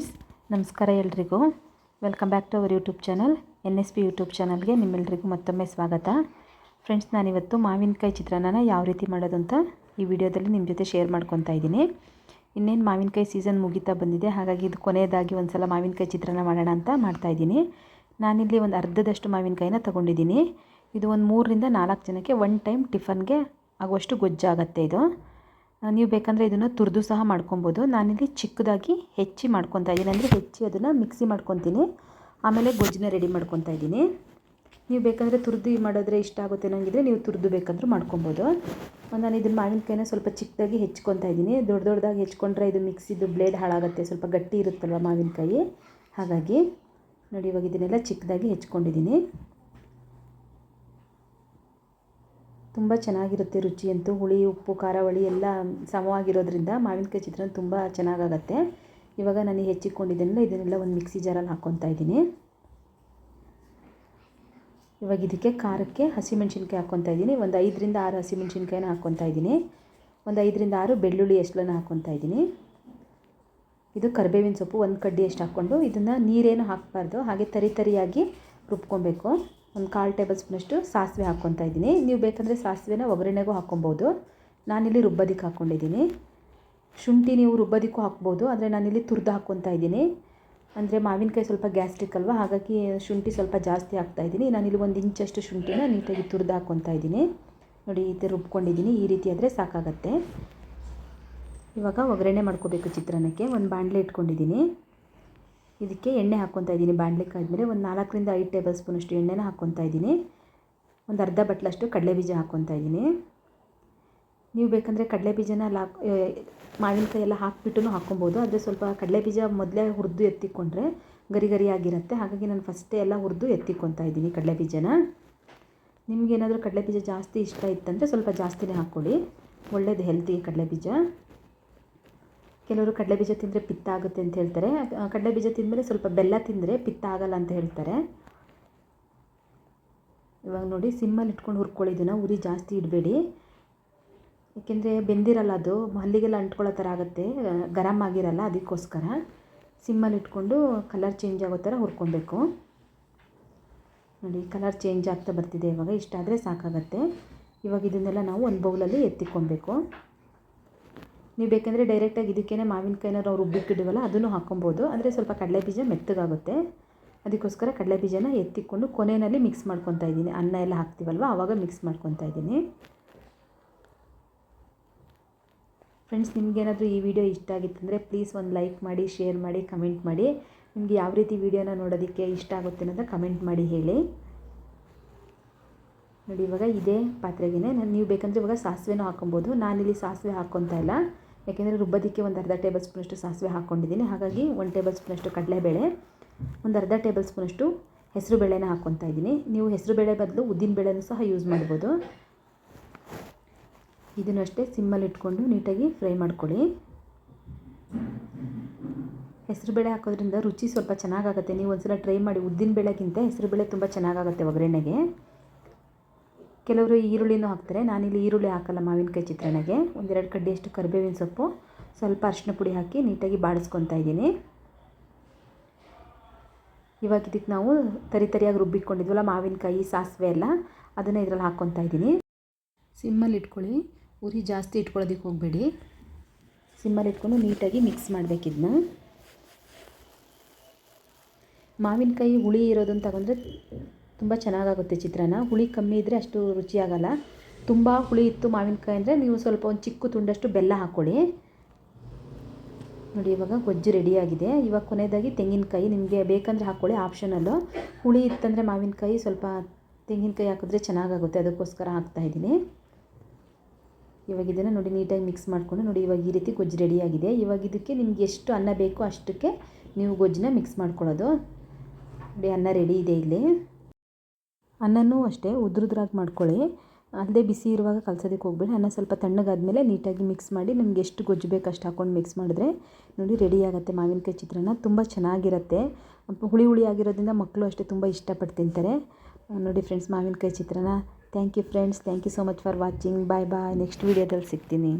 Friends ನಮಸ್ಕಾರ ಎಲ್ರಿಗೂ. Welcome back to our YouTube channel N S P YouTube ಚಾನಲ್ಗೆ ನಿಮ್ಮೆಲ್ರಿಗೂ ಮತ್ತೊಮ್ಮೆ ಸ್ವಾಗತ. ಫ್ರೆಂಡ್ಸ್ ನಾನಿವತ್ತು ಮಾವಿನಕಾಯಿ ಚಿತ್ರಾನ್ನ ಯಾವ ರೀತಿ ಮಾಡೋದು ಅಂತ ಈ ವಿಡಿಯೋದಲ್ಲಿ ನಿಮ್ಮ ಜೊತೆ ಶೇರ್ ಮಾಡ್ಕೊತಾ ಇದ್ದೀನಿ. ಇನ್ನೇನು ಮಾವಿನಕಾಯಿ ಸೀಸನ್ ಮುಗಿತಾ ಬಂದಿದೆ, ಹಾಗಾಗಿ ಇದು ಕೊನೆಯದಾಗಿ ಒಂದು ಸಲ ಮಾವಿನಕಾಯಿ ಚಿತ್ರಾನ್ನ ಮಾಡೋಣ ಅಂತ ಮಾಡ್ತಾಯಿದ್ದೀನಿ ನಾನಿಲ್ಲಿ ಒಂದು ಅರ್ಧದಷ್ಟು ಮಾವಿನಕಾಯಿನ ತೊಗೊಂಡಿದ್ದೀನಿ. ಇದು ಒಂದು ಮೂರರಿಂದ ನಾಲ್ಕು ಜನಕ್ಕೆ ಒನ್ ಟೈಮ್ ಟಿಫನ್ಗೆ ಆಗುವಷ್ಟು ಗೊಜ್ಜಾಗತ್ತೆ ಇದು. ನೀವು ಬೇಕಂದರೆ ಇದನ್ನು ತುರಿದು ಸಹ ಮಾಡ್ಕೊಬೋದು. ನಾನಿಲ್ಲಿ ಚಿಕ್ಕದಾಗಿ ಹೆಚ್ಚಿ ಮಾಡ್ಕೊತಾ ಇದ್ದೀನಿ. ಅಂದರೆ ಹೆಚ್ಚಿ ಅದನ್ನು ಮಿಕ್ಸಿ ಮಾಡ್ಕೊತೀನಿ. ಆಮೇಲೆ ಗೊಜ್ಜನ್ನ ರೆಡಿ ಮಾಡ್ಕೊತಾ ಇದ್ದೀನಿ. ನೀವು ಬೇಕಂದರೆ ತುರಿದು ಮಾಡಿದ್ರೆ ಇಷ್ಟ ಆಗುತ್ತೆ ನನಗಿದ್ರೆ ನೀವು ತುರಿದು ಬೇಕಾದರೂ ಮಾಡ್ಕೊಬೋದು. ನಾನು ಇದನ್ನು ಮಾವಿನಕಾಯಿನ ಸ್ವಲ್ಪ ಚಿಕ್ಕದಾಗಿ ಹೆಚ್ಕೊತಾ ಇದ್ದೀನಿ. ದೊಡ್ಡ ದೊಡ್ಡದಾಗಿ ಹೆಚ್ಕೊಂಡ್ರೆ ಇದು ಮಿಕ್ಸಿದು ಬ್ಲೇಡ್ ಹಾಳಾಗುತ್ತೆ. ಸ್ವಲ್ಪ ಗಟ್ಟಿ ಇರುತ್ತಲ್ವ ಮಾವಿನಕಾಯಿ? ಹಾಗಾಗಿ ನೋಡಿ ಇವಾಗ ಇದನ್ನೆಲ್ಲ ಚಿಕ್ಕದಾಗಿ ಹೆಚ್ಕೊಂಡಿದ್ದೀನಿ ತುಂಬ ಚೆನ್ನಾಗಿರುತ್ತೆ ರುಚಿಯಂತೂ ಹುಳಿ, ಉಪ್ಪು, ಖಾರ ಹುಳಿ ಎಲ್ಲ ಸಮವಾಗಿರೋದ್ರಿಂದ ಮಾವಿನಕಾಯಿ ಚಿತ್ರಾನ್ನ ತುಂಬ ಚೆನ್ನಾಗಾಗತ್ತೆ. ಇವಾಗ ನಾನು ಹೆಚ್ಚಿಕೊಂಡಿದ್ದೀನಲ್ಲ ಇದನ್ನೆಲ್ಲ ಒಂದು ಮಿಕ್ಸಿ ಜಾರಲ್ಲಿ ಹಾಕ್ಕೊತಾ ಇದ್ದೀನಿ. ಇವಾಗ ಇದಕ್ಕೆ ಖಾರಕ್ಕೆ ಹಸಿಮೆಣ್ಸಿನ್ಕಾಯಿ ಹಾಕ್ಕೊತಾ ಇದ್ದೀನಿ. ಒಂದು ಐದರಿಂದ ಆರು ಹಸಿಮೆಣ್ಸಿನ್ಕಾಯಿನ ಹಾಕ್ಕೊತಾ ಇದ್ದೀನಿ. ಒಂದು ಐದರಿಂದ ಆರು ಬೆಳ್ಳುಳ್ಳಿ ಎಷ್ಟಲನ್ನು ಹಾಕ್ಕೊತಾ ಇದ್ದೀನಿ. ಇದು ಕರಿಬೇವಿನ ಸೊಪ್ಪು ಒಂದು ಕಡ್ಡಿ ಅಷ್ಟು ಹಾಕ್ಕೊಂಡು ಇದನ್ನು ನೀರೇನು ಹಾಕಬಾರ್ದು, ಹಾಗೆ ತರಿ ತರಿಯಾಗಿ ರುಬ್ಕೊಬೇಕು. ಒಂದು ಕಾಲು ಟೇಬಲ್ ಸ್ಪೂನಷ್ಟು ಸಾಸಿವೆ ಹಾಕ್ಕೊತಾ ಇದ್ದೀನಿ. ನೀವು ಬೇಕಂದರೆ ಸಾಸಿವೆನ ಒಗ್ಗರಣೆಗೂ ಹಾಕ್ಕೊಬೋದು. ನಾನಿಲ್ಲಿ ರುಬ್ಬೋದಕ್ಕೆ ಹಾಕ್ಕೊಂಡಿದ್ದೀನಿ. ಶುಂಠಿ ನೀವು ರುಬ್ಬೋದಕ್ಕೂ ಹಾಕ್ಬೋದು. ಆದರೆ ನಾನಿಲ್ಲಿ ತುರ್ದು ಹಾಕ್ಕೊತಾ ಇದ್ದೀನಿ. ಅಂದರೆ ಮಾವಿನಕಾಯಿ ಸ್ವಲ್ಪ ಗ್ಯಾಸ್ಟ್ರಿಕ್ ಅಲ್ವಾ? ಹಾಗಾಗಿ ಶುಂಠಿ ಸ್ವಲ್ಪ ಜಾಸ್ತಿ ಹಾಕ್ತಾ ಇದ್ದೀನಿ. ನಾನಿಲ್ಲಿ ಒಂದು ಇಂಚಷ್ಟು ಶುಂಠಿನ ನೀಟಾಗಿ ತುರ್ದು ಹಾಕ್ಕೊತಾ ಇದ್ದೀನಿ. ನೋಡಿ, ಈ ಥರ ರುಬ್ಕೊಂಡಿದ್ದೀನಿ. ಈ ರೀತಿ ಆದರೆ ಸಾಕಾಗತ್ತೆ. ಇವಾಗ ಒಗ್ಗರಣೆ ಮಾಡ್ಕೋಬೇಕು ಚಿತ್ರಾನ್ನಕ್ಕೆ. ಒಂದು ಬಾಣಲೆ ಇಟ್ಕೊಂಡಿದ್ದೀನಿ. ಇದಕ್ಕೆ ಎಣ್ಣೆ ಹಾಕ್ಕೊತಾ ಇದ್ದೀನಿ. ಬಾಣಲಿಕ್ಕೆ ಮೇಲೆ ಒಂದು ನಾಲ್ಕರಿಂದ ಐದು ಟೇಬಲ್ ಸ್ಪೂನಷ್ಟು ಎಣ್ಣೆನ ಹಾಕ್ಕೊತಾ ಇದ್ದೀನಿ. ಒಂದು ಅರ್ಧ ಬಟ್ಲಷ್ಟು ಕಡಲೆ ಬೀಜ ಹಾಕ್ಕೊತಾ ಇದ್ದೀನಿ. ನೀವು ಬೇಕಂದರೆ ಕಡಲೆ ಬೀಜನ ಲಾಕ್ ಮಾವಿನಕಾಯಿ ಎಲ್ಲ ಹಾಕ್ಬಿಟ್ಟು ಹಾಕ್ಕೊಬೋದು. ಆದರೆ ಸ್ವಲ್ಪ ಕಡಲೆ ಬೀಜ ಮೊದಲೇ ಹುರಿದು ಎತ್ತಿಕೊಂಡ್ರೆ ಗರಿ ಗರಿಯಾಗಿರುತ್ತೆ ಹಾಗಾಗಿ ನಾನು ಫಸ್ಟೇ ಎಲ್ಲ ಹುರಿದು ಎತ್ತಿಕೊತಾ ಇದ್ದೀನಿ ಕಡಲೆ ಬೀಜನ. ನಿಮಗೇನಾದರೂ ಕಡಲೆ ಬೀಜ ಜಾಸ್ತಿ ಇಷ್ಟ ಇತ್ತಂದರೆ ಸ್ವಲ್ಪ ಜಾಸ್ತಿನೇ ಹಾಕ್ಕೊಳ್ಳಿ. ಒಳ್ಳೇದು ಹೆಲ್ತಿ ಕಡಲೆ ಬೀಜ. ಕೆಲವರು ಕಡಲೆ ಬೀಜ ತಿಂದರೆ ಪಿತ್ತ ಆಗುತ್ತೆ ಅಂತ ಹೇಳ್ತಾರೆ. ಕಡಲೆ ಬೀಜ ತಿಂದಮೇಲೆ ಸ್ವಲ್ಪ ಬೆಲ್ಲ ತಿಂದರೆ ಪಿತ್ತ ಆಗಲ್ಲ ಅಂತ ಹೇಳ್ತಾರೆ. ಇವಾಗ ನೋಡಿ, ಸಿಮ್ಮಲ್ಲಿ ಇಟ್ಕೊಂಡು ಹುರ್ಕೊಳ್ಳಿ, ಇದನ್ನು ಉರಿ ಜಾಸ್ತಿ ಇಡಬೇಡಿ. ಏಕೆಂದರೆ ಬೆಂದಿರಲ್ಲ ಅದು, ಹಲ್ಲಿಗೆಲ್ಲ ಅಂಟ್ಕೊಳ್ಳೋ ಥರ ಆಗುತ್ತೆ ಗರಮ್ ಆಗಿರಲ್ಲ ಅದಕ್ಕೋಸ್ಕರ. ಸಿಮ್ಮಲ್ಲಿ ಇಟ್ಕೊಂಡು ಕಲರ್ ಚೇಂಜ್ ಆಗೋ ಥರ ಹುರ್ಕೊಬೇಕು. ನೋಡಿ, ಕಲರ್ ಚೇಂಜ್ ಆಗ್ತಾ ಬರ್ತಿದೆ ಇವಾಗ ಇಷ್ಟಾದರೆ ಸಾಕಾಗತ್ತೆ. ಇವಾಗ ಇದನ್ನೆಲ್ಲ ನಾವು ಒಂದು ಬೌಲಲ್ಲಿ ಎತ್ತಿಕೊಬೇಕು. ನೀವು ಬೇಕೆಂದರೆ ಡೈರೆಕ್ಟಾಗಿ ಇದಕ್ಕೇ ಮಾವಿನಕಾಯಿನ ನಾವು ರುಬ್ಬಿಕ್ಕಿಡಿವಲ್ಲ ಅದನ್ನು ಹಾಕೊಬೋದು ಅಂದರೆ ಸ್ವಲ್ಪ ಕಡಲೆ ಬೀಜ ಮೆತ್ತಗಾಗುತ್ತೆ. ಅದಕ್ಕೋಸ್ಕರ ಕಡಲೆ ಬೀಜನ ಎತ್ತಿಕೊಂಡು ಕೊನೆಯಲ್ಲಿ ಮಿಕ್ಸ್ ಮಾಡ್ಕೊತಾ ಇದ್ದೀನಿ. ಅನ್ನ ಎಲ್ಲ ಹಾಕ್ತೀವಲ್ವ? ಆವಾಗ ಮಿಕ್ಸ್ ಮಾಡ್ಕೊತಾ ಇದ್ದೀನಿ. ಫ್ರೆಂಡ್ಸ್ ನಿಮಗೇನಾದರೂ ಈ ವಿಡಿಯೋ ಇಷ್ಟ ಆಗಿತ್ತಂದರೆ ಪ್ಲೀಸ್ ಒಂದು ಲೈಕ್ ಮಾಡಿ ಶೇರ್ ಮಾಡಿ ಕಮೆಂಟ್ ಮಾಡಿ. ನಿಮಗೆ ಯಾವ ರೀತಿ ವಿಡಿಯೋನ ನೋಡೋದಕ್ಕೆ ಇಷ್ಟ ಆಗುತ್ತೆ ಅನ್ನೋದು ಕಮೆಂಟ್ ಮಾಡಿ ಹೇಳಿ. ನೋಡಿ, ಇವಾಗ ಇದೇ ಪಾತ್ರೆಗೆ ನಾನು ನೀವು ಬೇಕಂದರೆ ಇವಾಗ ಸಾಸಿವೆನೂ ಹಾಕೊಬೋದು ನಾನಿಲ್ಲಿ ಸಾಸಿವೆ ಹಾಕ್ಕೊತಾ ಇಲ್ಲ. ಯಾಕೆಂದರೆ ರುಬ್ಬೋದಕ್ಕೆ ಒಂದು ಅರ್ಧ ಟೇಬಲ್ ಸ್ಪೂನಷ್ಟು ಸಾಸಿವೆ ಹಾಕ್ಕೊಂಡಿದ್ದೀನಿ. ಹಾಗಾಗಿ ಒಂದು ಟೇಬಲ್ ಸ್ಪೂನಷ್ಟು ಕಡಲೆಬೇಳೆ, ಒಂದು ಅರ್ಧ ಟೇಬಲ್ ಸ್ಪೂನಷ್ಟು ಹೆಸರು ಬೇಳೆನ ಹಾಕ್ಕೊತಾ ಇದ್ದೀನಿ. ನೀವು ಹೆಸರು ಬೇಳೆ ಬದಲು ಉದ್ದಿನ ಬೇಳೆನೂ ಸಹ ಯೂಸ್ ಮಾಡ್ಬೋದು. ಇದನ್ನು ಅಷ್ಟೇ ಸಿಮ್ಮಲ್ಲಿ ಇಟ್ಕೊಂಡು ನೀಟಾಗಿ ಫ್ರೈ ಮಾಡ್ಕೊಳ್ಳಿ. ಹೆಸರು ಬೇಳೆ ಹಾಕೋದ್ರಿಂದ ರುಚಿ ಸ್ವಲ್ಪ ಚೆನ್ನಾಗಾಗುತ್ತೆ. ನೀವು ಒಂದ್ಸಲ ಟ್ರೈ ಮಾಡಿ ಉದ್ದಿನ ಬೇಳೆಗಿಂತ ಹೆಸರು ಬೇಳೆ ತುಂಬ ಚೆನ್ನಾಗಾಗುತ್ತೆ ಒಗ್ಗರಣೆಗೆ. ಕೆಲವರು ಈರುಳ್ಳಿನೂ ಹಾಕ್ತಾರೆ. ನಾನಿಲ್ಲಿ ಈರುಳ್ಳಿ ಹಾಕಲ್ಲ ಮಾವಿನಕಾಯಿ ಚಿತ್ರಣಗೆ ಒಂದೆರಡು ಕಡ್ಡಿಯಷ್ಟು ಕರಿಬೇವಿನ ಸೊಪ್ಪು. ಸ್ವಲ್ಪ ಅರಿಶಿನ ಪುಡಿ ಹಾಕಿ ನೀಟಾಗಿ ಬಾಡಿಸ್ಕೊತಾ ಇದ್ದೀನಿ. ಇವಾಗ ಇದಕ್ಕೆ ನಾವು ತರಿ ತರಿಯಾಗಿ ರುಬ್ಬಿಟ್ಕೊಂಡಿದ್ವಲ್ಲ ಮಾವಿನಕಾಯಿ ಸಾಸಿವೆ ಎಲ್ಲ, ಅದನ್ನು ಇದರಲ್ಲಿ ಹಾಕ್ಕೊತಾ ಇದ್ದೀನಿ. ಸಿಮ್ಮಲ್ಲಿ ಇಟ್ಕೊಳ್ಳಿ. ಉರಿ ಜಾಸ್ತಿ ಇಟ್ಕೊಳ್ಳೋದಕ್ಕೆ ಹೋಗಬೇಡಿ. ಸಿಮ್ಮಲ್ಲಿ ಇಟ್ಕೊಂಡು ನೀಟಾಗಿ ಮಿಕ್ಸ್ ಮಾಡಬೇಕಿದ್ನ ಮಾವಿನಕಾಯಿ ಹುಳಿ ಇರೋದನ್ನು ತಗೊಂಡ್ರೆ ತುಂಬ ಚೆನ್ನಾಗಾಗುತ್ತೆ ಚಿತ್ರಾನ್ನ. ಹುಳಿ ಕಮ್ಮಿ ಇದ್ದರೆ ಅಷ್ಟು ರುಚಿಯಾಗಲ್ಲ. ತುಂಬ ಹುಳಿ ಇತ್ತು ಮಾವಿನಕಾಯಿ ಅಂದರೆ ನೀವು ಸ್ವಲ್ಪ ಒಂದು ಚಿಕ್ಕ ತುಂಡಷ್ಟು ಬೆಲ್ಲ ಹಾಕ್ಕೊಳ್ಳಿ ನೋಡಿ, ಇವಾಗ ಗೊಜ್ಜು ರೆಡಿಯಾಗಿದೆ ಇವಾಗ ಕೊನೆಯದಾಗಿ ತೆಂಗಿನಕಾಯಿ. ನಿಮಗೆ ಬೇಕಂದರೆ ಹಾಕ್ಕೊಳ್ಳಿ ಆಪ್ಷನಲ್ಲು ಹುಳಿ ಇತ್ತಂದರೆ ಮಾವಿನಕಾಯಿ ಸ್ವಲ್ಪ ತೆಂಗಿನಕಾಯಿ ಹಾಕಿದ್ರೆ ಚೆನ್ನಾಗಾಗುತ್ತೆ. ಅದಕ್ಕೋಸ್ಕರ ಹಾಕ್ತಾಯಿದ್ದೀನಿ ಇವಾಗ ಇದನ್ನು ನೋಡಿ, ನೀಟಾಗಿ ಮಿಕ್ಸ್ ಮಾಡಿಕೊಂಡು ನೋಡಿ, ಇವಾಗ ಈ ರೀತಿ ಗೊಜ್ಜು ರೆಡಿಯಾಗಿದೆ ಇವಾಗ ಇದಕ್ಕೆ ನಿಮ್ಗೆ ಎಷ್ಟು ಅನ್ನ ಬೇಕೋ ಅಷ್ಟಕ್ಕೆ ನೀವು ಗೊಜ್ಜನ್ನ ಮಿಕ್ಸ್ ಮಾಡ್ಕೊಳ್ಳೋದು. ನೋಡಿ, ಅನ್ನ ರೆಡಿ ಇದೆ ಇಲ್ಲಿ. ಅನ್ನನೂ ಅಷ್ಟೇ ಉದ್ರುದ್ರಾಗಿ ಮಾಡ್ಕೊಳ್ಳಿ. ಅಲ್ಲದೆ ಬಿಸಿ ಇರುವಾಗ ಕಲಸೋದಕ್ಕೆ ಹೋಗ್ಬೇಡಿ. ಅನ್ನ ಸ್ವಲ್ಪ ತಣ್ಣಗಾದ್ಮೇಲೆ ನೀಟಾಗಿ ಮಿಕ್ಸ್ ಮಾಡಿ ನಿಮ್ಗೆ ಎಷ್ಟು ಗೊಜ್ಜು ಬೇಕು ಅಷ್ಟು ಹಾಕ್ಕೊಂಡು ಮಿಕ್ಸ್ ಮಾಡಿದ್ರೆ ನೋಡಿ ರೆಡಿ ಆಗುತ್ತೆ. ಮಾವಿನಕಾಯಿ ಚಿತ್ರಾನ್ನ ತುಂಬ ಚೆನ್ನಾಗಿರುತ್ತೆ. ಹುಳಿ ಹುಳಿ ಆಗಿರೋದ್ರಿಂದ ಮಕ್ಕಳು ಅಷ್ಟೇ ತುಂಬ ಇಷ್ಟಪಟ್ಟು ತಿಂತಾರೆ. ನೋಡಿ ಫ್ರೆಂಡ್ಸ್ ಮಾವಿನಕಾಯಿ ಚಿತ್ರಾನ್ನ. Thank you friends thank you so much for watching bye bye next ವೀಡಿಯೋದಲ್ಲಿ ಸಿಗ್ತೀನಿ.